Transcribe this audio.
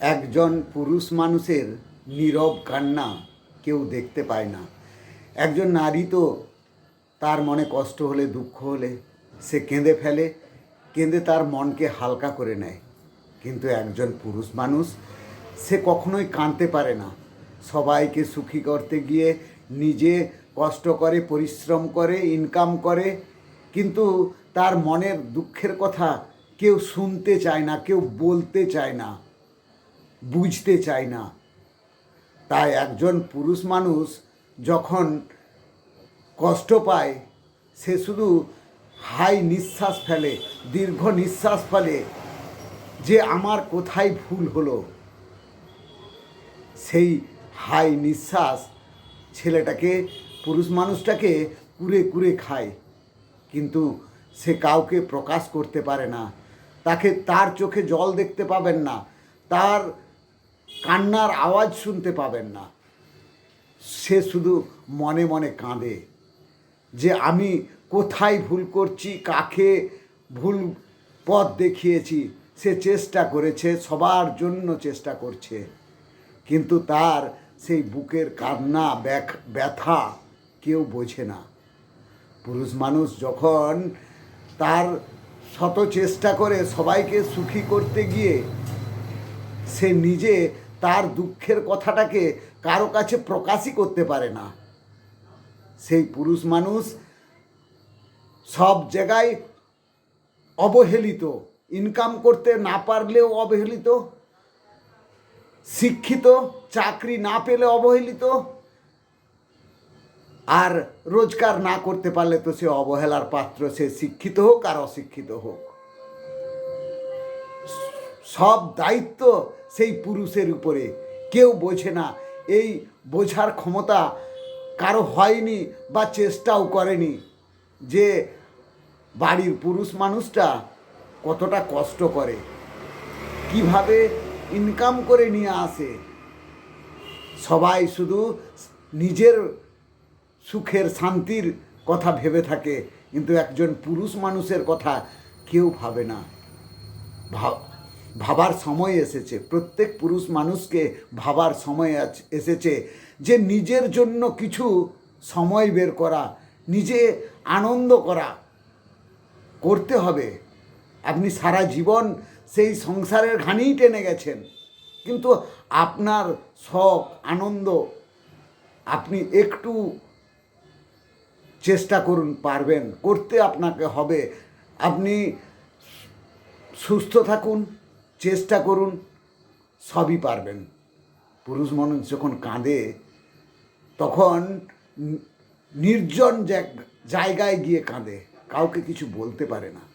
একজন পুরুষ মানুষের নীরব কান্না কেউ দেখতে পায় না। একজন নারী তো তার মনে কষ্ট হলে, দুঃখ হলে সে কেঁদে ফেলে, কেঁদে তার মনকে হালকা করে নেয়। কিন্তু একজন পুরুষ মানুষ, সে কখনোই কাঁদতে পারে না। সবাইকে সুখী করতে গিয়ে নিজে কষ্ট করে, পরিশ্রম করে ইনকাম করে, কিন্তু তার মনের দুঃখের কথা কেউ শুনতে চায় না, কেউ বলতে চায় না। বুঝতে চায় না। তাই একজন পুরুষ মানুষ যখন কষ্ট পায়, সে শুধু হাই নিঃশ্বাস ফেলে, দীর্ঘ নিঃশ্বাস ফেলে যে আমার কোথায় ভুল হলো। সেই হাই নিঃশ্বাস ছেলেটাকে, পুরুষ মানুষটাকে কুরে কুরে খায়। কিন্তু সে কাউকে প্রকাশ করতে পারে না। তাকে তার চোখে জল দেখতে পাবেন না। তার কান্নার আওয়াজ শুনতে পাবেন না। সে শুধু মনে মনে কাঁদে যে আমি কোথায় ভুল করছি, কাকে ভুল পথ দেখিয়েছি, সে চেষ্টা করেছে, সবার জন্য চেষ্টা করছে। কিন্তু তার সেই বুকের কান্না ব্যথা কেউ বোঝে না। পুরুষ মানুষ যখন তার শত চেষ্টা করে সবাইকে সুখী করতে গিয়ে সে নিজে তার দুঃখের কথাটাকে কারও কাছে প্রকাশই করতে পারে না। সেই পুরুষ মানুষ সব জায়গায় অবহেলিত ইনকাম করতে না পারলেও অবহেলিত, শিক্ষিত, চাকরি না পেলে অবহেলিত, আর রোজগার না করতে পারলে তো সে অবহেলার পাত্র, সে শিক্ষিত হোক আর অশিক্ষিত হোক। সব দায়িত্ব সেই পুরুষের উপরে। কেউ বোঝে না এই বোঝার ক্ষমতা কারও হয়নি বা চেষ্টাও করেনি। যে বাড়ির পুরুষ মানুষটা কতটা কষ্ট করে, কীভাবে ইনকাম করে নিয়ে আসে। সবাই শুধু নিজের সুখের শান্তির কথা ভেবে থাকে, কিন্তু একজন পুরুষ মানুষের কথা কেউ ভাবে না। ভাব ভাবার সময় এসেছে। প্রত্যেক পুরুষ মানুষকে ভাবার সময় এসেছে। যে নিজের জন্য কিছু সময় বের করা, নিজে আনন্দ করা করতে হবে। আপনি সারা জীবন সেই সংসারের ঘানিই টেনে গেছেন। কিন্তু আপনার শখ, আনন্দ আপনি একটু চেষ্টা করুন, পারবেন। করতে আপনাকে হবে। আপনি সুস্থ থাকুন। চেষ্টা করুন, সবই পারবেন। পুরুষ মানুষ যখন কাঁদে, তখন নির্জন জায়গ- জায়গায় গিয়ে কাঁদে, কাউকে কিছু বলতে পারে না।